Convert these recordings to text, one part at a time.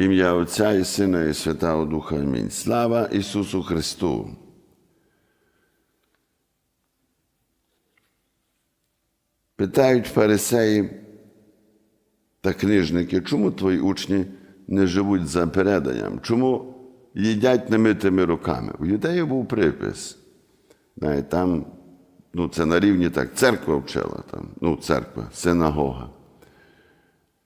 Ім'я Отця і Сина, і Святого Духа. Амінь. Слава Ісусу Христу! Питають фарисеї та книжники, чому твої учні не живуть за переданням? Чому їдять немитими руками? У юдеїв був припис. Там, ну, це на рівні так, церква вчила, там, ну, церква, синагога.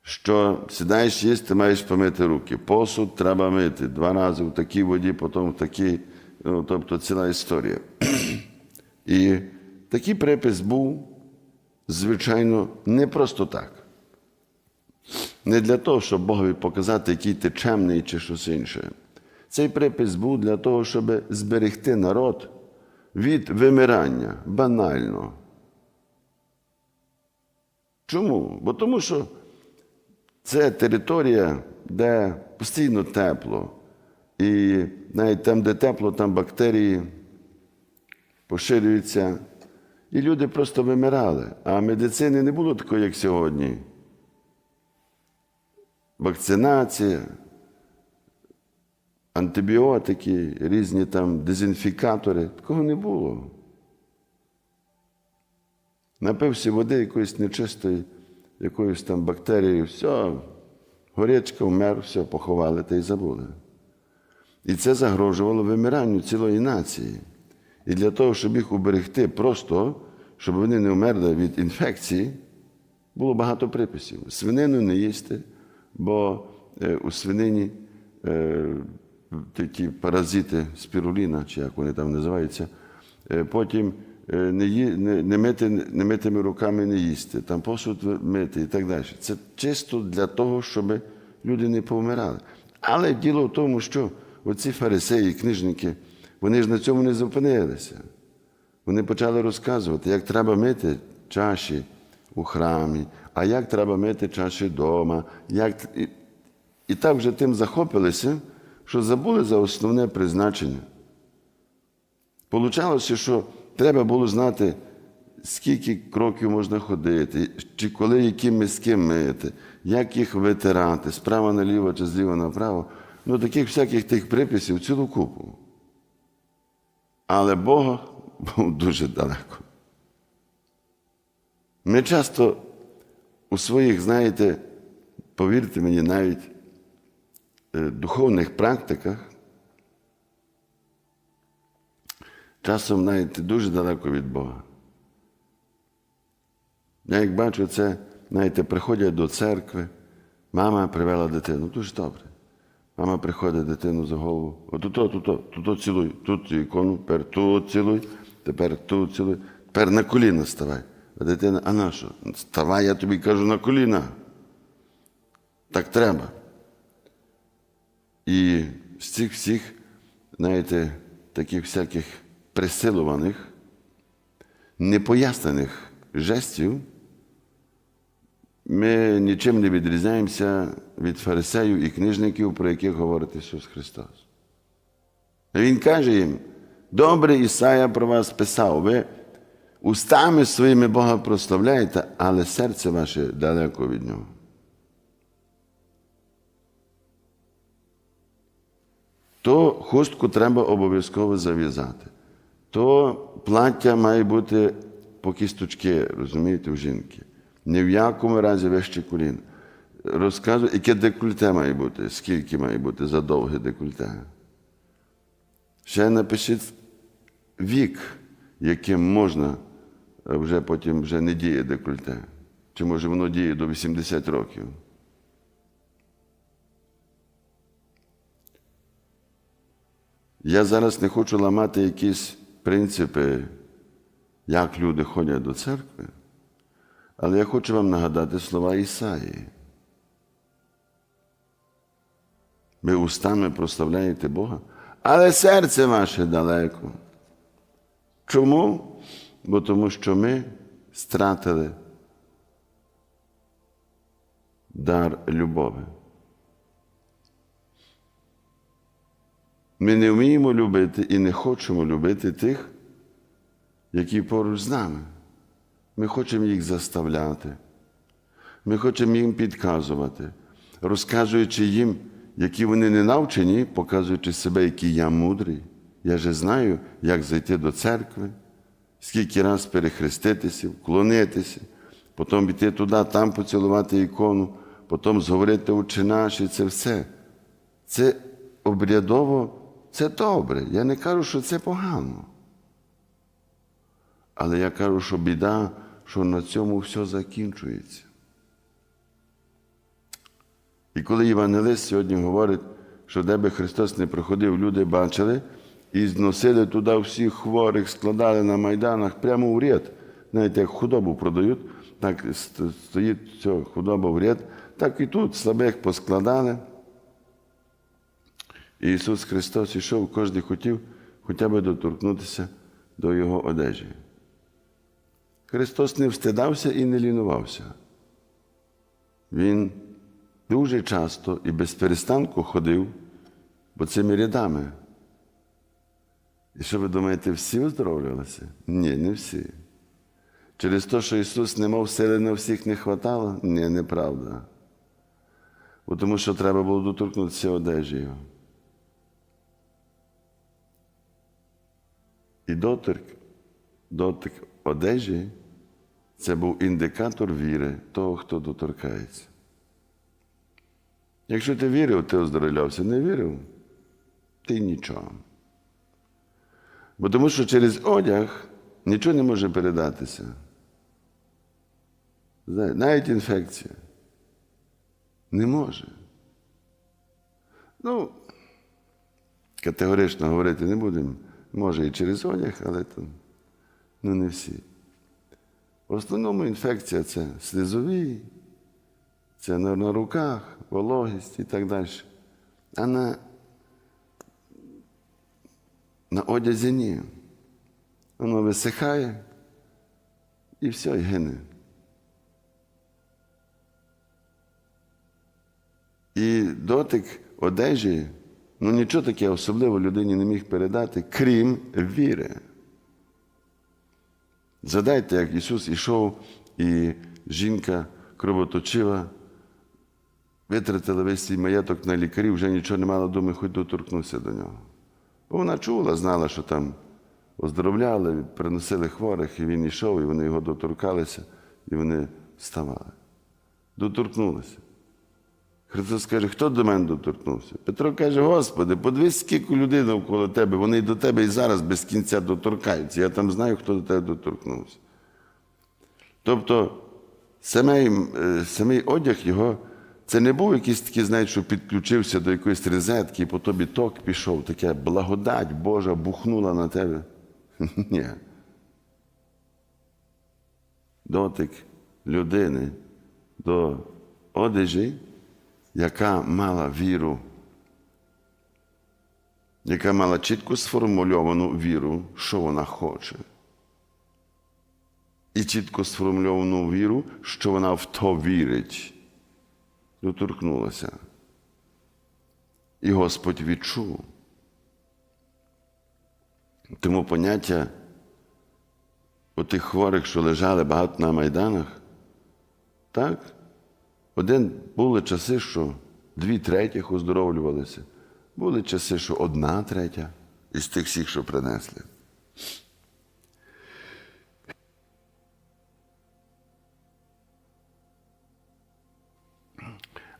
Що сідаєш їсти, маєш помити руки. Посуд треба мити два рази в такій воді, потім в такій, ну, тобто ціла історія. І такий припис був, звичайно, не просто так. Не для того, щоб Богові показати, який ти чемний чи щось інше. Цей припис був для того, щоб зберегти народ від вимирання банально. Чому? Бо тому що це територія, де постійно тепло. І навіть там, де тепло, там бактерії поширюються. І люди просто вимирали. А медицини не було такої, як сьогодні. Вакцинація, антибіотики, різні там дезінфікатори. Такого не було. Напився води якоїсь нечистої, якоюсь там бактерією, все, горячка, вмер, все, поховали та й забули. І це загрожувало вимиранню цілої нації. І для того, щоб їх уберегти, просто, щоб вони не вмерли від інфекції, було багато приписів. Свинину не їсти, бо е, у свинині е, ті, паразити спіруліна, чи як вони там називаються, е, потім не, ї, не, не, мити, не митими руками не їсти, там посуд мити і так далі. Це чисто для того, щоб люди не повмирали. Але діло в тому, що оці фарисеї, книжники, вони ж на цьому не зупинилися. Вони почали розказувати, як треба мити чаші у храмі, а як треба мити чаші вдома. Як... І, і так вже тим захопилися, що забули за основне призначення. Получалося, що треба було знати, скільки кроків можна ходити, чи коли які миски мити, як їх витирати, справа наліво чи зліва направо. Ну, таких всяких тих приписів цілу купу. Але Бога був дуже далеко. Ми часто у своїх, знаєте, повірте мені, навіть е, духовних практиках, часом навіть дуже далеко від Бога. Я як бачу це, знаєте, приходять до церкви, мама привела дитину, дуже добре. Мама приходить дитину за голову. Отут, тут, тут, цілуй, тут ікону, тепер тут цілуй, тепер тут цілуй, тепер на коліна ставай. А дитина, а на що? Ставай, я тобі кажу на коліна. Так треба. І з цих всіх, знаєте, таких всяких присилуваних, непояснених жестів, ми нічим не відрізняємося від фарисеїв і книжників, про яких говорить Ісус Христос. Він каже їм: добре Ісая про вас писав, ви устами своїми Бога прославляєте, але серце ваше далеко від Нього. То хустку треба обов'язково зав'язати. То плаття має бути по кісточки, розумієте, у жінки. Ні в якому разі вище колін. Розказую, яке декольте має бути, скільки має бути за довге декольте. Ще напишіть вік, яким можна вже потім вже не діє декольте. Чи може воно діє до 80 років. Я зараз не хочу ламати якісь принципи, як люди ходять до церкви. Але я хочу вам нагадати слова Ісаї. Ви устами прославляєте Бога, але серце ваше далеко. Чому? Бо тому що ми стратили дар любові. Ми не вміємо любити і не хочемо любити тих, які поруч з нами. Ми хочемо їх заставляти. Ми хочемо їм підказувати, розказуючи їм, які вони не навчені, показуючи себе, який я мудрий. Я же знаю, як зайти до церкви, скільки раз перехреститися, вклонитися, потім піти туди, там поцілувати ікону, потім зговорити «Отче наш» і це все. Це обрядово, це добре. Я не кажу, що це погано. Але я кажу, що біда, що на цьому все закінчується. І коли Євангелист сьогодні говорить, що де би Христос не приходив, люди бачили і зносили туди всіх хворих, складали на майданах прямо в ряд. Знаєте, як худобу продають, так стоїть ця худоба в ряд, так і тут слабих поскладали. І Ісус Христос ішов, кожен хотів хоча б доторкнутися до Його одежі. Христос не встидався і не лінувався. Він дуже часто і без перестанку ходив по цими рядами. І що ви думаєте, всі оздоровлювалися? Ні, не всі. Через те, що Ісус не мав сили на всіх не хватало? Ні, неправда. Бо тому що треба було доторкнутися одежі Його. І дотик, дотик одежі це був індикатор віри того, хто доторкається. Якщо ти вірив, ти оздоровлявся, не вірив, ти нічого. Бо тому що через одяг нічого не може передатися. Навіть інфекція. Не може. Ну, категорично говорити не будемо. Може і через одяг, але то ну, не всі. В основному інфекція це слізові, це на руках, вологість і так далі. А на, на одязі ні. Воно висихає і все, і гине. І дотик одежі, ну нічого таке особливо людині не міг передати, крім віри. Згадайте, як Ісус ішов, і жінка кровоточила, витратила весь свій маєток на лікарів, вже нічого не мала думаю, хоч доторкнувся до нього. Бо вона чула, знала, що там оздоровляли, приносили хворих, і він йшов, і вони його доторкалися, і вони вставали. Доторкнулися. Христос каже, хто до мене доторкнувся? Петро каже, Господи, подивись, скільки людей навколо тебе, вони до тебе і зараз без кінця доторкаються. Я там знаю, хто до тебе доторкнувся. Тобто, самий, е, самий одяг його, це не був якийсь такий, знаєте, що підключився до якоїсь розетки, і по тобі ток пішов, таке благодать Божа бухнула на тебе. Ні. Дотик людини до одежі яка мала віру, яка мала чітко сформульовану віру, що вона хоче. І чітко сформульовану віру, що вона в то вірить. Доторкнулася. І Господь відчув. Тому поняття отих хворих, що лежали багато на майданах, так? Один були часи, що дві третіх оздоровлювалися. Були часи, що одна третя із тих всіх, що принесли.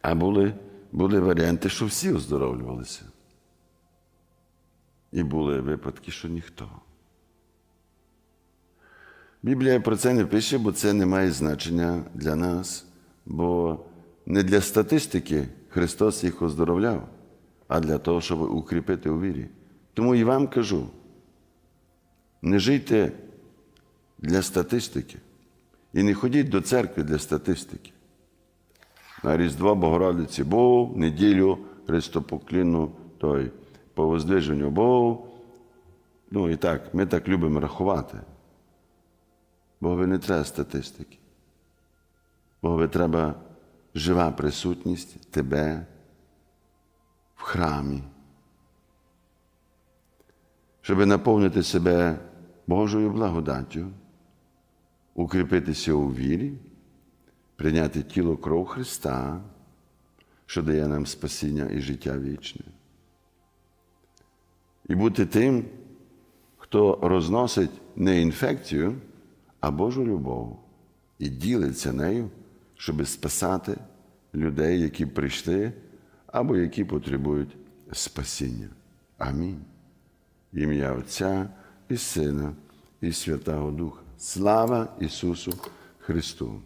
А були, були варіанти, що всі оздоровлювалися. І були випадки, що ніхто. Біблія про це не пише, бо це не має значення для нас. Бо не для статистики Христос їх оздоровляв, а для того, щоб укріпити у вірі. Тому і вам кажу: не жийте для статистики і не ходіть до церкви для статистики. На Різдво Богородиці був, неділю Христопокліну, той по воздвиженню був. Ну і так, ми так любимо рахувати. Бо ви не треба статистики. Богові треба жива присутність тебе в храмі, щоб наповнити себе Божою благодаттю, укріпитися у вірі, прийняти тіло кров Христа, що дає нам спасіння і життя вічне. І бути тим, хто розносить не інфекцію, а Божу любов і ділиться нею, щоб спасати людей, які прийшли або які потребують спасіння. Амінь. Ім'я Отця і Сина, і Святого Духа. Слава Ісусу Христу!